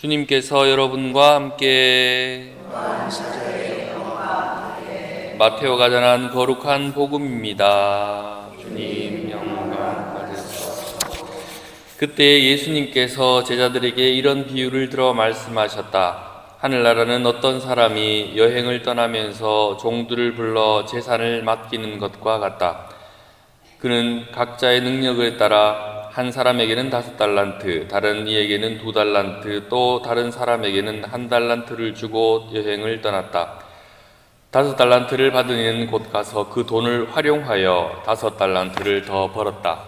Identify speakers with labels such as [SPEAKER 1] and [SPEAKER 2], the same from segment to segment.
[SPEAKER 1] 주님께서 여러분과 함께 마테오가 전한 거룩한 복음입니다. 주님 영광 받으소서. 그때 예수님께서 제자들에게 이런 비유를 들어 말씀하셨다. 하늘나라는 어떤 사람이 여행을 떠나면서 종들을 불러 재산을 맡기는 것과 같다. 그는 각자의 능력을 따라 한 사람에게는 다섯 달란트, 다른 이에게는 두 달란트, 또 다른 사람에게는 한 달란트를 주고 여행을 떠났다. 다섯 달란트를 받은 이는 곧 가서 그 돈을 활용하여 다섯 달란트를 더 벌었다.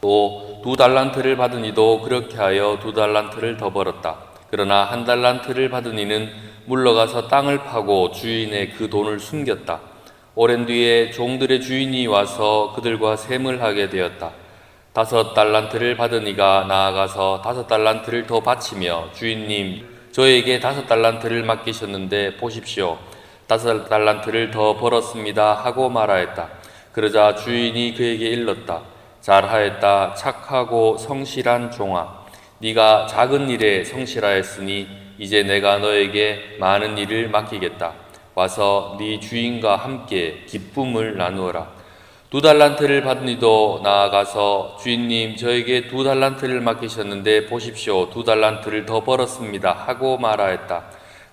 [SPEAKER 1] 또 두 달란트를 받은 이도 그렇게 하여 두 달란트를 더 벌었다. 그러나 한 달란트를 받은 이는 물러가서 땅을 파고 주인의 그 돈을 숨겼다. 오랜 뒤에 종들의 주인이 와서 그들과 셈을 하게 되었다. 다섯 달란트를 받은 이가 나아가서 다섯 달란트를 더 바치며 주인님 저에게 다섯 달란트를 맡기셨는데 보십시오. 다섯 달란트를 더 벌었습니다 하고 말하였다. 그러자 주인이 그에게 일렀다. 잘하였다. 착하고 성실한 종아. 네가 작은 일에 성실하였으니 이제 내가 너에게 많은 일을 맡기겠다. 와서 네 주인과 함께 기쁨을 나누어라. 두 달란트를 받은 이도 나아가서 주인님 저에게 두 달란트를 맡기셨는데 보십시오 두 달란트를 더 벌었습니다 하고 말하였다.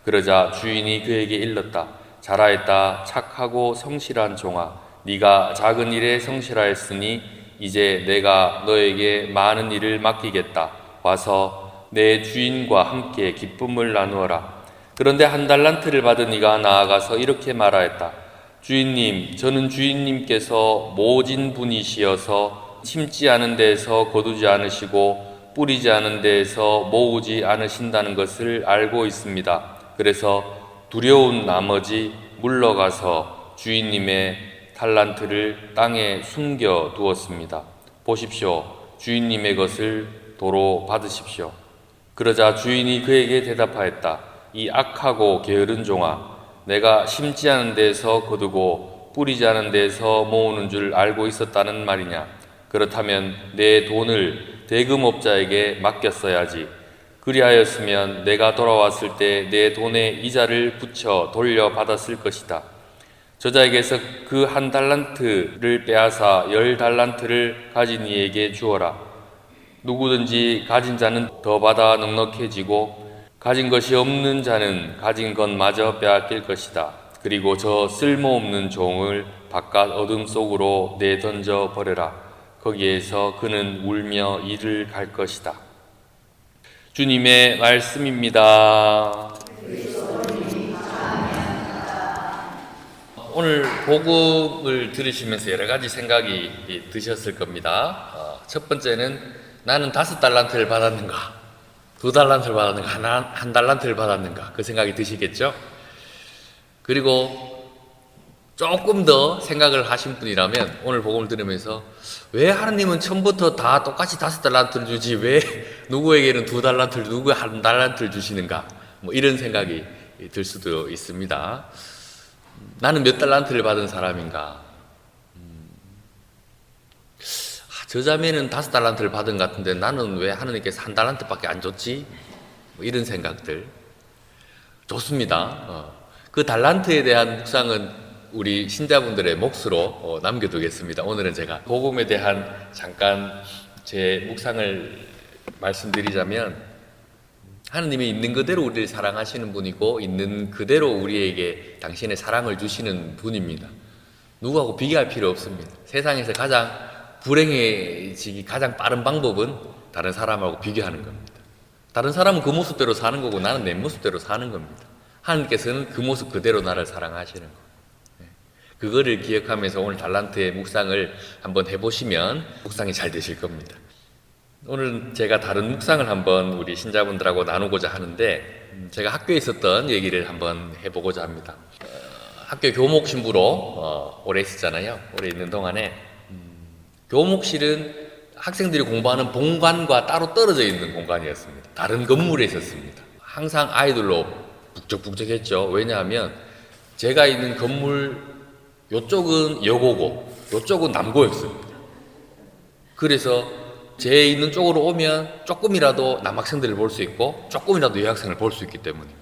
[SPEAKER 1] 그러자 주인이 그에게 일렀다. 잘하였다 착하고 성실한 종아 네가 작은 일에 성실하였으니 이제 내가 너에게 많은 일을 맡기겠다. 와서 내 주인과 함께 기쁨을 나누어라. 그런데 한 달란트를 받은 이가 나아가서 이렇게 말하였다. 주인님, 저는 주인님께서 모진 분이시어서 심지 않은 데에서 거두지 않으시고 뿌리지 않은 데에서 모으지 않으신다는 것을 알고 있습니다. 그래서 두려운 나머지 물러가서 주인님의 탈란트를 땅에 숨겨 두었습니다. 보십시오. 주인님의 것을 도로 받으십시오. 그러자 주인이 그에게 대답하였다. 이 악하고 게으른 종아, 내가 심지 않은 데서 거두고 뿌리지 않은 데서 모으는 줄 알고 있었다는 말이냐? 그렇다면 내 돈을 대금업자에게 맡겼어야지. 그리하였으면 내가 돌아왔을 때 내 돈에 이자를 붙여 돌려받았을 것이다. 저자에게서 그 한 달란트를 빼앗아 열 달란트를 가진 이에게 주어라. 누구든지 가진 자는 더 받아 넉넉해지고 가진 것이 없는 자는 가진 것마저 빼앗길 것이다. 그리고 저 쓸모없는 종을 바깥 어둠 속으로 내던져 버려라. 거기에서 그는 울며 이를 갈 것이다. 주님의 말씀입니다. 오늘 복음을 들으시면서 여러 가지 생각이 드셨을 겁니다. 어, 첫 번째는 나는 다섯 달란트를 받았는가? 두 달란트를 받았는가? 하나, 한 달란트를 받았는가? 그 생각이 드시겠죠? 그리고 조금 더 생각을 하신 분이라면 오늘 복음을 들으면서 왜 하나님은 처음부터 다 똑같이 다섯 달란트를 주지 왜 누구에게는 두 달란트를 누구에 한 달란트를 주시는가? 뭐 이런 생각이 들 수도 있습니다. 나는 몇 달란트를 받은 사람인가? 음, 아, 저 자매는 다섯 달란트를 받은 것 같은데 나는 왜 하나님께서 한 달란트밖에 안 줬지? 뭐 이런 생각들 좋습니다. 어. 그 달란트에 대한 묵상은 우리 신자분들의 몫으로 어, 남겨두겠습니다. 오늘은 제가 복음에 대한 잠깐 제 묵상을 말씀드리자면 하느님이 있는 그대로 우리를 사랑하시는 분이고 있는 그대로 우리에게 당신의 사랑을 주시는 분입니다. 누구하고 비교할 필요 없습니다. 세상에서 가장 불행해지기 가장 빠른 방법은 다른 사람하고 비교하는 겁니다. 다른 사람은 그 모습대로 사는 거고 나는 내 모습대로 사는 겁니다. 하나님께서는 그 모습 그대로 나를 사랑하시는 거예요. 네. 그거를 기억하면서 오늘 달란트의 묵상을 한번 해보시면 묵상이 잘 되실 겁니다. 오늘 제가 다른 묵상을 한번 우리 신자분들하고 나누고자 하는데 음, 제가 학교에 있었던 얘기를 한번 해보고자 합니다. 어, 학교 교목 신부로 어, 오래 있었잖아요. 오래 있는 동안에 음, 교목실은 학생들이 공부하는 본관과 따로 떨어져 있는 공간이었습니다. 다른 건물에 있었습니다. 항상 아이들로 북적북적했죠. 왜냐하면 제가 있는 건물 요쪽은 여고고 요쪽은 남고였습니다. 그래서
[SPEAKER 2] 제 있는 쪽으로 오면 조금이라도 남학생들을 볼 수 있고 조금이라도 여학생을 볼 수 있기 때문입니다.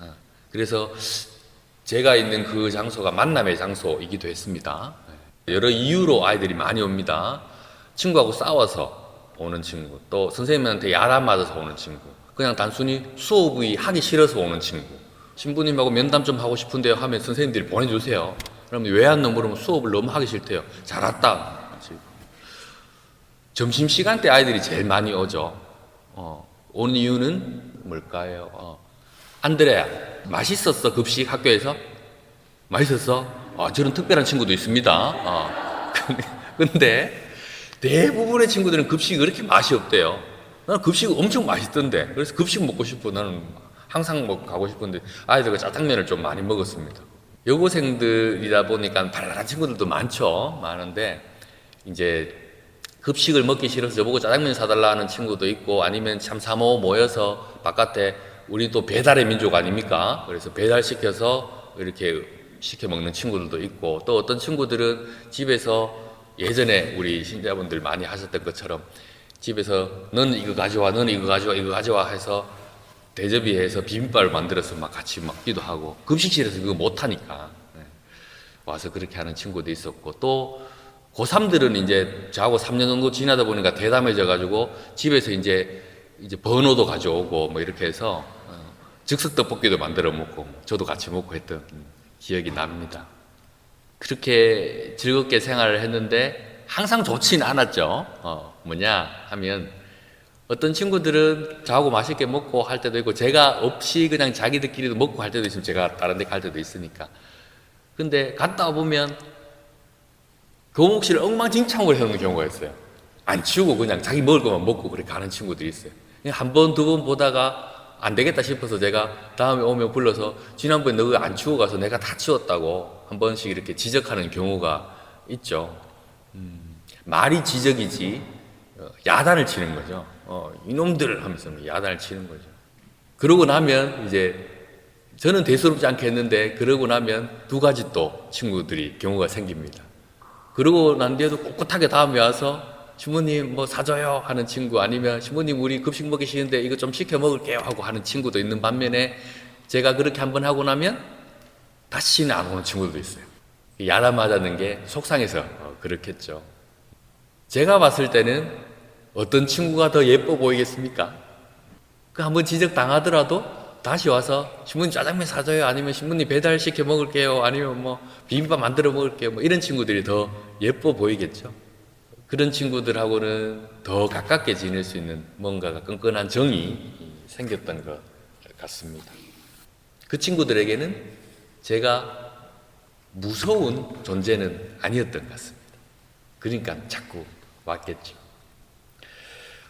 [SPEAKER 2] 어, 그래서 제가 있는 그 장소가 만남의 장소이기도 했습니다. 여러 이유로 아이들이 많이 옵니다. 친구하고 싸워서 오는 친구, 또 선생님한테 야단 맞아서 오는 친구, 그냥 단순히 수업이 하기 싫어서 오는 친구, 신부님하고 면담 좀 하고 싶은데요 하면 선생님들이 보내주세요. 그러면 왜안 넘으면 수업을 너무 하기 싫대요. 잘 왔다. 점심 시간 때 아이들이 제일 많이 오죠. 어, 오는 이유는 뭘까요? 어, 안드레야, 맛있었어 급식 학교에서? 맛있었어? 아, 저런 특별한 친구도 있습니다. 어. 근데 대부분의 친구들은 급식이 그렇게 맛이 없대요. 나는 급식 엄청 맛있던데. 그래서 급식 먹고 싶어. 나는 항상 먹 가고 싶은데 아이들과 짜장면을 좀 많이 먹었습니다. 여고생들이다 보니까 발랄한 친구들도 많죠. 많은데 이제 급식을 먹기 싫어서 저보고 짜장면 사달라 하는 친구도 있고 아니면 참 사모 모여서 바깥에 우리 또 배달의 민족 아닙니까? 그래서 배달시켜서 이렇게 시켜 먹는 친구들도 있고 또 어떤 친구들은 집에서 예전에 우리 신자분들 많이 하셨던 것처럼 집에서 너는 이거 가져와 너는 이거 가져와 이거 가져와 해서 대접이 해서 비빔밥을 만들어서 막 같이 먹기도 하고 급식실에서 그거 못하니까 네. 와서 그렇게 하는 친구도 있었고 또 고3들은 이제 저하고 3년 정도 지나다 보니까 대담해져 가지고 집에서 이제 이제 번호도 가져오고 뭐 이렇게 해서 어, 즉석 떡볶이도 만들어 먹고 저도 같이 먹고 했던 음, 기억이 납니다. 그렇게 즐겁게 생활을 했는데 항상 좋지는 않았죠. 어, 뭐냐 하면 어떤 친구들은 저하고 맛있게 먹고 할 때도 있고 제가 없이 그냥 자기들끼리도 먹고 할 때도 있으면 제가 다른 데 갈 때도 있으니까. 근데 갔다 보면 교목실을 엉망진창으로 해놓는 경우가 있어요. 안 치우고 그냥 자기 먹을 것만 먹고 그렇게 가는 친구들이 있어요. 한 번, 두 번 보다가 안 되겠다 싶어서 제가 다음에 오면 불러서 지난번에 너가 안 치우고 가서 내가 다 치웠다고 한 번씩 이렇게 지적하는 경우가 있죠. 음, 말이 지적이지 어, 야단을 치는 거죠. 어, 이놈들 하면서 야단을 치는 거죠. 그러고 나면 이제 저는 대수롭지 않게 했는데 그러고 나면 두 가지 또 친구들이 경우가 생깁니다. 그러고 난 뒤에도 꿋꿋하게 다음에 와서 신부님 뭐 사줘요 하는 친구 아니면 신부님 우리 급식 싫은데 이거 좀 시켜 먹을게요 하고 하는 친구도 있는 반면에 제가 그렇게 한번 하고 나면 다시는 안 오는 친구도 있어요. 야단 맞았는 게 속상해서 어, 그렇겠죠. 제가 봤을 때는 어떤 친구가 더 예뻐 보이겠습니까? 그 한번 지적 당하더라도 다시 와서 신부님 짜장면 사줘요 아니면 신부님 배달 시켜 먹을게요 아니면 뭐 비빔밥 만들어 먹을게요 뭐 이런 친구들이 더 예뻐 보이겠죠. 그런 친구들하고는 더 가깝게 지낼 수 있는 뭔가가 끈끈한 정이 생겼던 것 같습니다. 그 친구들에게는 제가 무서운 존재는 아니었던 것 같습니다. 그러니까 자꾸 왔겠죠.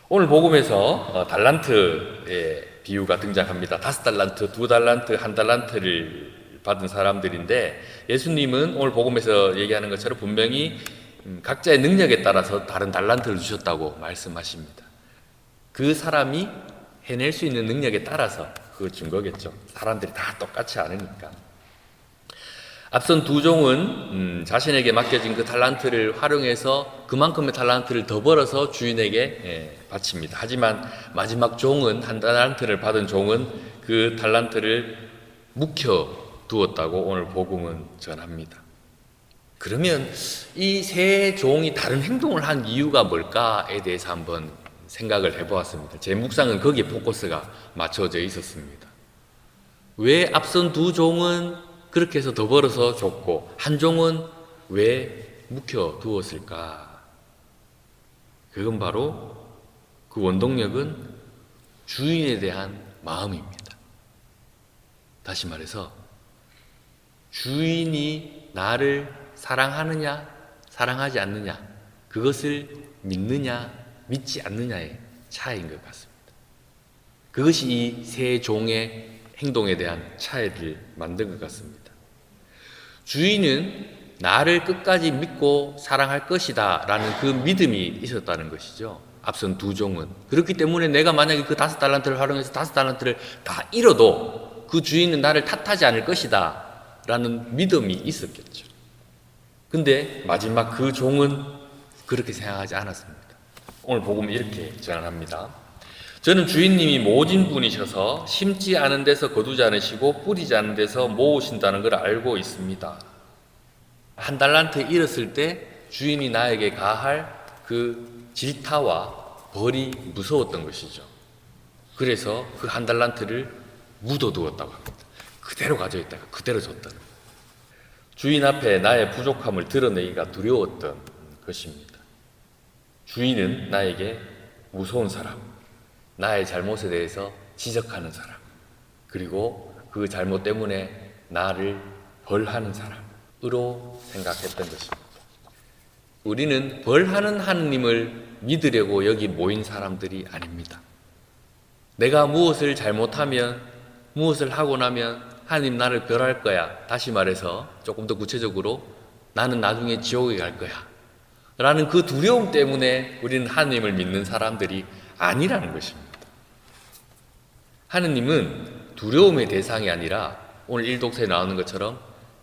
[SPEAKER 2] 오늘 복음에서 어, 달란트의 비유가 등장합니다. 다섯 달란트, 두 달란트, 한 달란트를 받은 사람들인데 예수님은 오늘 복음에서 얘기하는 것처럼 분명히 음, 각자의 능력에 따라서 다른 달란트를 주셨다고 말씀하십니다. 그 사람이 해낼 수 있는 능력에 따라서 그걸 준 거겠죠. 사람들이 다 똑같지 않으니까. 앞선 두 종은 음, 자신에게 맡겨진 그 달란트를 활용해서 그만큼의 달란트를 더 벌어서 주인에게 예, 바칩니다. 하지만 마지막 종은 한 달란트를 받은 종은 그 달란트를 묵혀 두었다고 오늘 복음은 전합니다. 그러면 이 세 종이 다른 행동을 한 이유가 뭘까에 대해서 한번 생각을 해보았습니다. 제 묵상은 거기에 포커스가 맞춰져 있었습니다. 왜 앞선 두 종은 그렇게 해서 더 벌어서 줬고 한 종은 왜 묵혀 두었을까? 그건 바로 그 원동력은 주인에 대한 마음입니다. 다시 말해서 주인이 나를 사랑하느냐, 사랑하지 않느냐, 그것을 믿느냐, 믿지 않느냐의 차이인 것 같습니다. 그것이 이 세 종의 행동에 대한 차이를 만든 것 같습니다. 주인은 나를 끝까지 믿고 사랑할 것이다 라는 그 믿음이 있었다는 것이죠. 앞선 두 종은. 그렇기 때문에 내가 만약에 그 다섯 달란트를 활용해서 다섯 달란트를 다 잃어도 그 주인은 나를 탓하지 않을 것이다 라는 믿음이 있었겠죠. 근데 마지막 그 종은 그렇게 생각하지 않았습니다. 오늘 복음 이렇게 전합니다. 저는 주인님이 모진 분이셔서 심지 않은 데서 거두지 않으시고 뿌리지 않은 데서 모으신다는 걸 알고 있습니다. 한 달란트 잃었을 때 주인이 나에게 가할 그 질타와 벌이 무서웠던 것이죠. 그래서 그 한 달란트를 묻어두었다고 합니다. 그대로 가져있다가 그대로 줬다는 주인 앞에 나의 부족함을 드러내기가 두려웠던 것입니다. 주인은 나에게 무서운 사람, 나의 잘못에 대해서 지적하는 사람, 그리고 그 잘못 때문에 나를 벌하는 사람으로 생각했던 것입니다. 우리는 벌하는 하느님을 믿으려고 여기 모인 사람들이 아닙니다. 내가 무엇을 잘못하면, 무엇을 하고 나면 하나님 나를 벌할 거야. 다시 말해서 조금 더 구체적으로 나는 나중에 지옥에 갈 거야. 라는 그 두려움 때문에 우리는 하나님을 믿는 사람들이 아니라는 것입니다. 하느님은 두려움의 대상이 아니라 오늘 일독서에 나오는 것처럼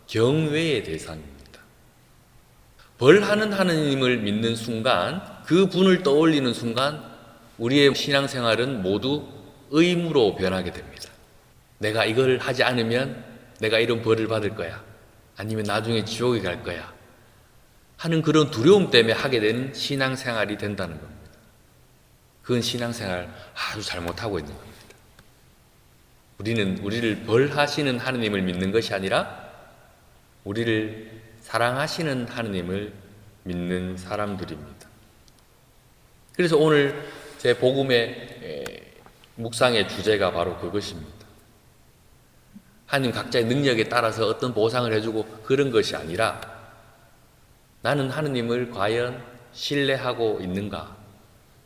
[SPEAKER 2] 경외의 대상입니다. 벌하는 하느님을 믿는 순간, 그 분을 떠올리는 순간, 우리의 신앙생활은 모두 의무로 변하게 됩니다. 내가 이걸 하지 않으면 내가 이런 벌을 받을 거야. 아니면 나중에 지옥에 갈 거야. 하는 그런 두려움 때문에 하게 되는 신앙생활이 된다는 겁니다. 그건 신앙생활 아주 잘못하고 있는 겁니다. 우리는 우리를 벌하시는 하느님을 믿는 것이 아니라 우리를 사랑하시는 하느님을 믿는 사람들입니다. 그래서 오늘 제 복음의 에, 묵상의 주제가 바로 그것입니다. 하나님 각자의 능력에 따라서 어떤 보상을 해주고 그런 것이 아니라 나는 하느님을 과연 신뢰하고 있는가?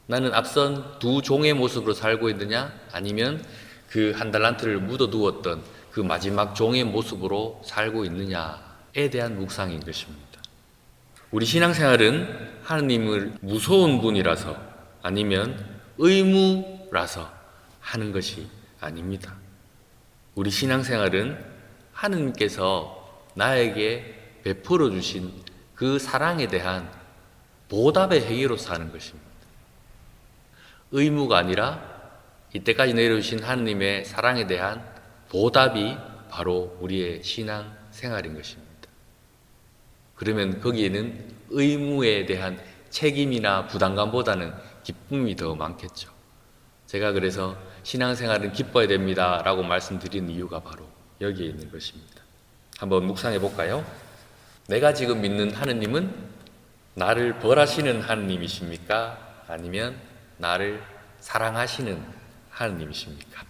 [SPEAKER 2] 나는 앞선 두 종의 모습으로 살고 있느냐? 아니면 그 한 달란트를 묻어두었던 그 마지막 종의 모습으로 살고 있느냐에 대한 묵상인 것입니다. 우리 신앙생활은 하느님을 무서운 분이라서 아니면 의무라서 하는 것이 아닙니다. 우리 신앙생활은 하느님께서 나에게 베풀어 주신 그 사랑에 대한 보답의 행위로서 하는 것입니다. 의무가 아니라 이때까지 내려주신 하느님의 사랑에 대한 보답이 바로 우리의 신앙 생활인 것입니다. 그러면 거기에는 의무에 대한 책임이나 부담감보다는 기쁨이 더 많겠죠. 제가 그래서 신앙생활은 기뻐야 됩니다. 라고 말씀드리는 이유가 바로 여기에 있는 것입니다. 한번 묵상해 볼까요? 내가 지금 믿는 하느님은 나를 벌하시는 하느님이십니까? 아니면 나를 사랑하시는 하느님이십니까?